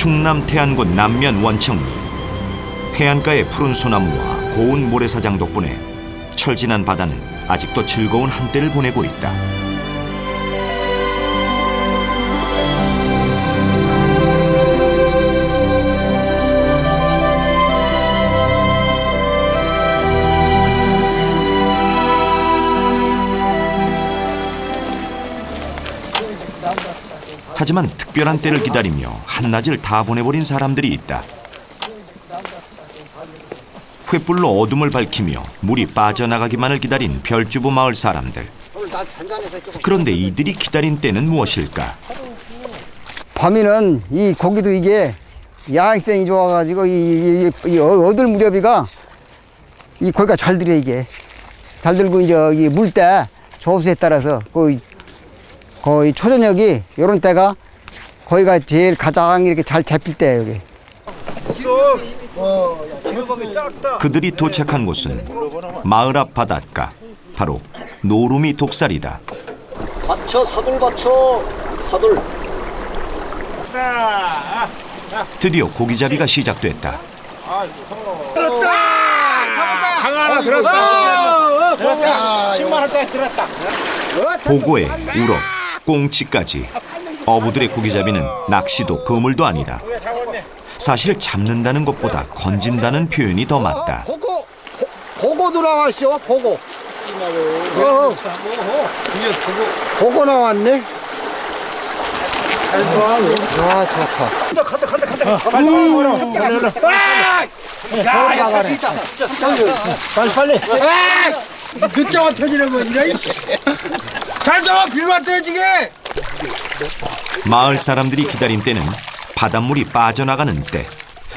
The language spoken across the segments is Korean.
충남 태안군 남면 원청리 해안가의 푸른 소나무와 고운 모래사장 덕분에 철진한 바다는 아직도 즐거운 한때를 보내고 있다. 하지만 특별한 때를 기다리며 한낮을 다 보내버린 사람들이 있다. 횃불로 어둠을 밝히며 물이 빠져나가기만을 기다린 별주부 마을 사람들. 그런데 이들이 기다린 때는 무엇일까? 밤에는 이 고기도 이게 야행성이 좋아가지고 이, 이, 이, 이 어- 어들 무렵이가 이 고기가 잘 들어 이게 잘 들고 이제 이 물때 조수에 따라서 거의 거의 초저녁이 요런 때가 거기가 제일 가장 이렇게 잘 잡힐 때예요 여기. 그들이 도착한 곳은 마을 앞 바닷가. 바로 노루미 독살이다. 받쳐 사돌 받쳐 사돌 드디어 고기잡이가 시작됐다. 보고에 우럭, 꽁치까지. 어부들의 고기잡이는 낚시도 그물도 아니다. 사실 잡는다는 것보다 건진다는 표현이 더 맞다. 보고 보고 들어왔어 보고. 어, 보고. 나왔네? 아 좋다. 빨리 빨리 늦자가 터지는 거 이래 잘 잡아 빌마 떨어지게 마을 사람들이 기다린 때는 바닷물이 빠져나가는 때.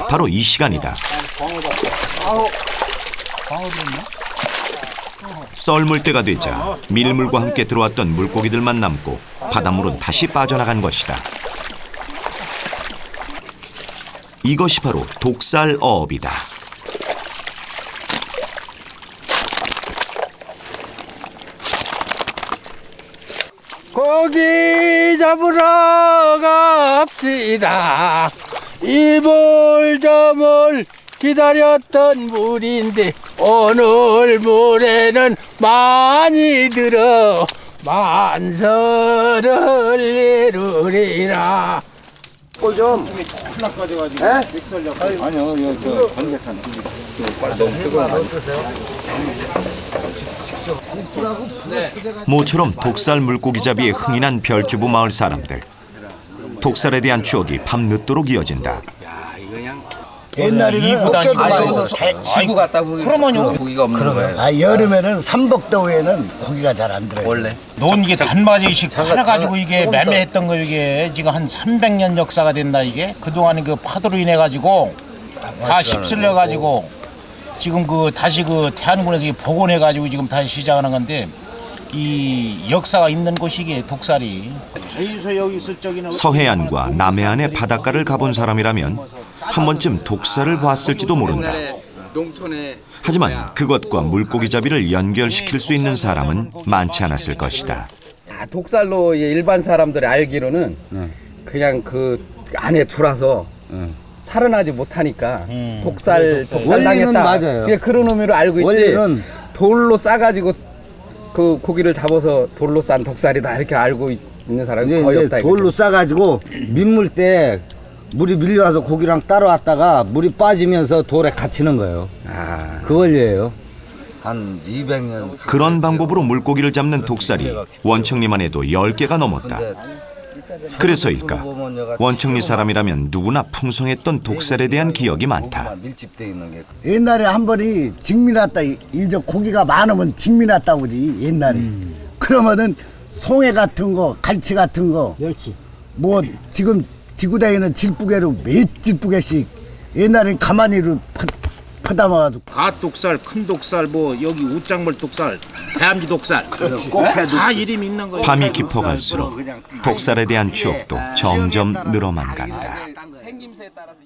바로 이 시간이다. 썰물 때가 되자 밀물과 함께 들어왔던 물고기들만 남고 바닷물은 다시 빠져나간 것이다. 이것이 바로 독살 어업이다. 고기 잡으러 갑시다. 이물저물 기다렸던 물인데 오늘 물에는 많이 들어 만설을 이루리라. 좀 모처럼 독살 물고기 잡이에 흥이 난 별주부 마을 사람들. 독살에 대한 추억이 밤늦도록 이어진다. 옛날에는 지구 갔다 보기 그러면요 고기가 없는 거예요. 아 여름에는 삼복더위에는 고기가 잘 안 들어요. 원래 논 이게 단마제씩 팔아가지고 이게 매매했던 거 이게 지금 한 300년 역사가 된다 이게 그동안 그 파도로 인해 가지고 다 휩쓸려 가지고 지금 그 다시 그 태안군에서 복원해 가지고 지금 다시 시작하는 건데 이 역사가 있는 곳이 이게 독살이 서해안과 남해안의 바닷가를 가본 사람이라면 한 번쯤 독살을 봤을지도 모른다. 하지만 그것과 물고기 잡이를 연결시킬 수 있는 사람은 많지 않았을 것이다. 아, 독살로 일반 사람들이 알기로는 그냥 그 안에 들어와서 살아나지 못하니까 독살 독살 원리는 당했다. 맞아요. 그게 그런 의미로 알고 있지. 원리는 돌로 싸가지고 그 고기를 잡아서 돌로 싼 독살이다 이렇게 알고 있- 있는 사람이 이제, 거의 이제 없다. 돌로. 싸가지고 민물 때 물이 밀려와서 고기랑 따라왔다가 물이 빠지면서 돌에 갇히는 거예요. 아, 그 원리예요. 한 200년 그런 방법으로 물고기를 잡는 독살이 원청리만 해도 10개가 넘었다. 그래서일까? 원청리 사람이라면 누구나 풍성했던 독살에 대한 기억이 많다. 옛날에 한 번이 직미 났다 이제 고기가 많으면 직미 났다 보지 옛날에 그러면은 송해 같은 거 갈치 같은 거 멸치 뭐 지금 지구대에는 질뿌개로 몇 질뿌개씩 옛날엔 가만히로 파, 파담아가지고 밭독살, 큰 독살, 뭐 여기 우짱물 독살, 해암지 독살. 꽃패도 다 이름이 있는 거예요. 밤이 깊어갈수록 독살에 대한 추억도 점점 늘어만 간다. 생김새에 따라서